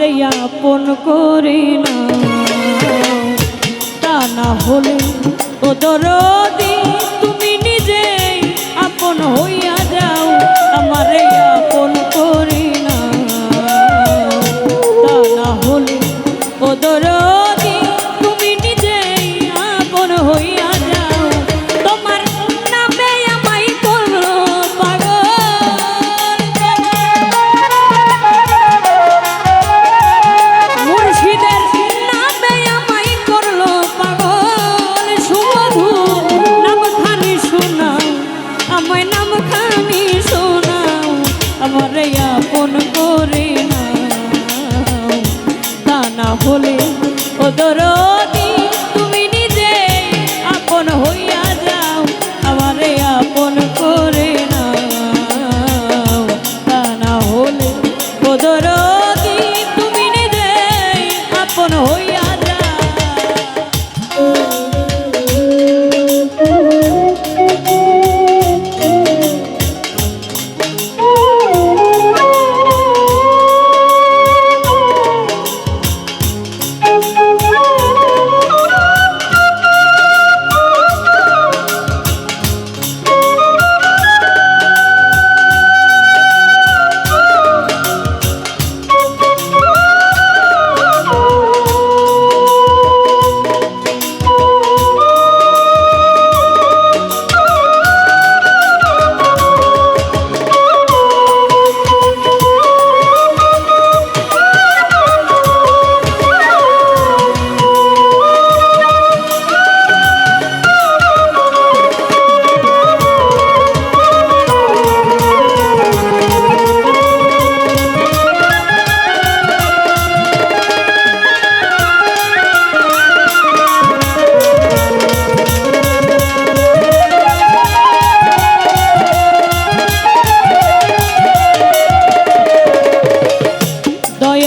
আপন করি না। তা না হলে ও দরদি আপন করে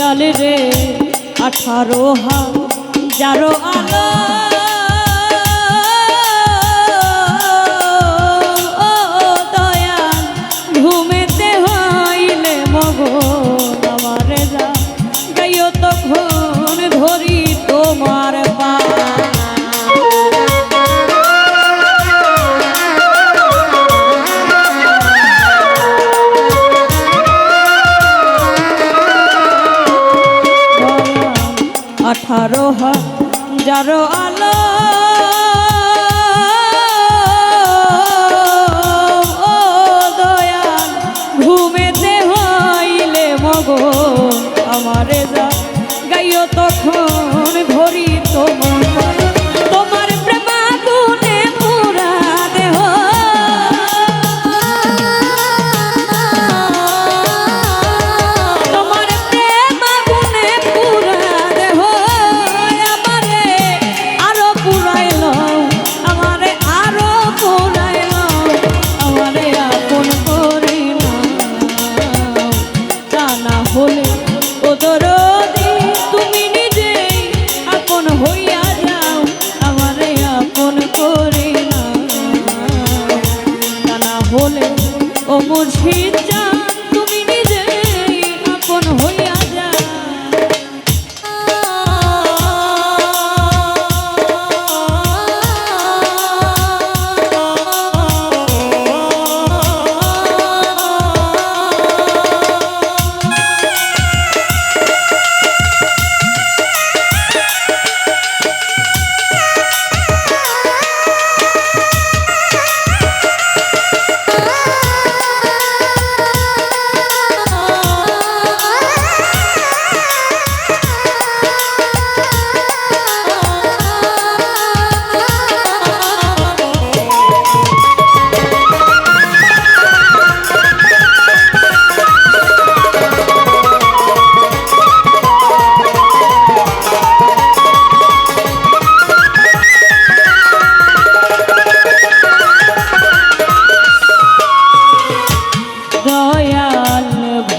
দেয়াল রে আঠারো হা যারো আলো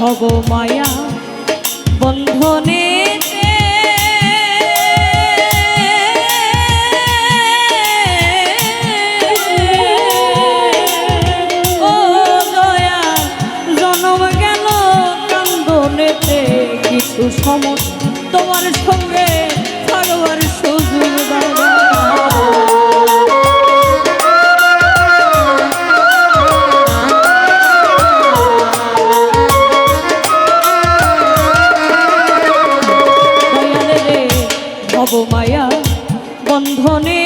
হব মায়া বন্ধনে কিছু সমস্ত তোমার সঙ্গে থাকবার সুযোগ মায়া বন্ধনে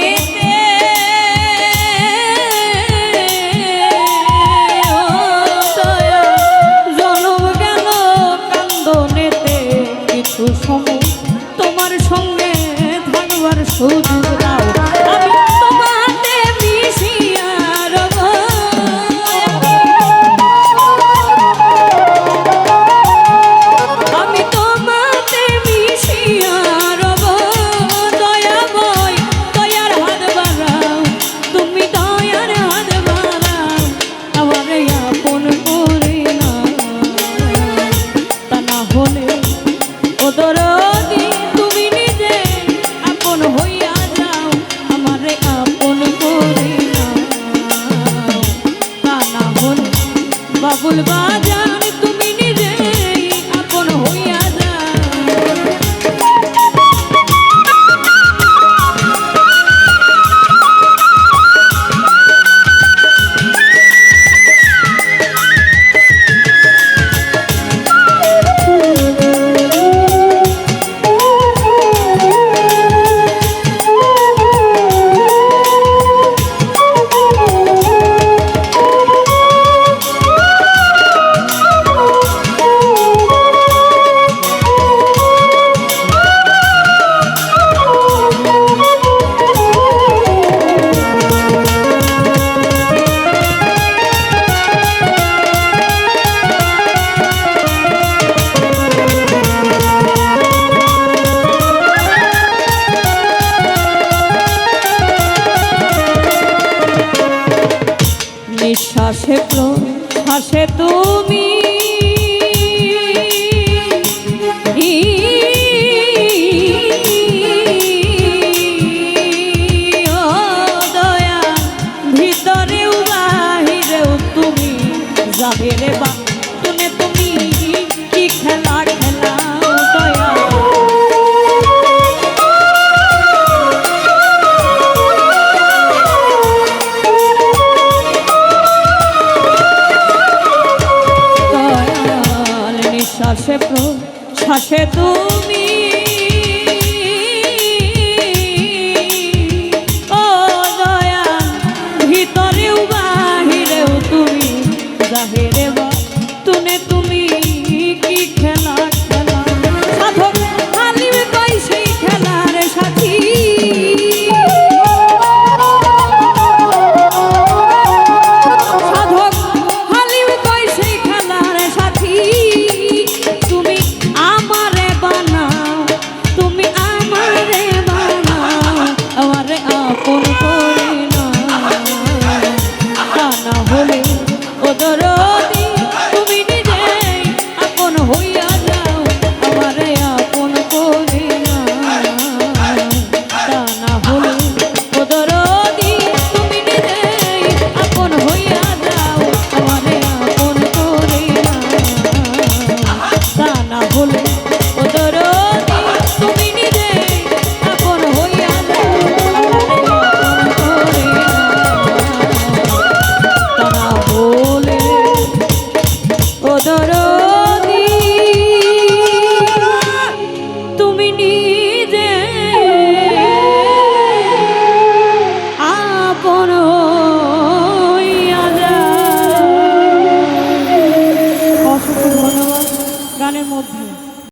নিঃশ্বাসে প্রশ্বাসে তুমি ভিতরেও বাহিরেও তুমি যাবে রে বা শ্বাসে তুমি Oh. Guru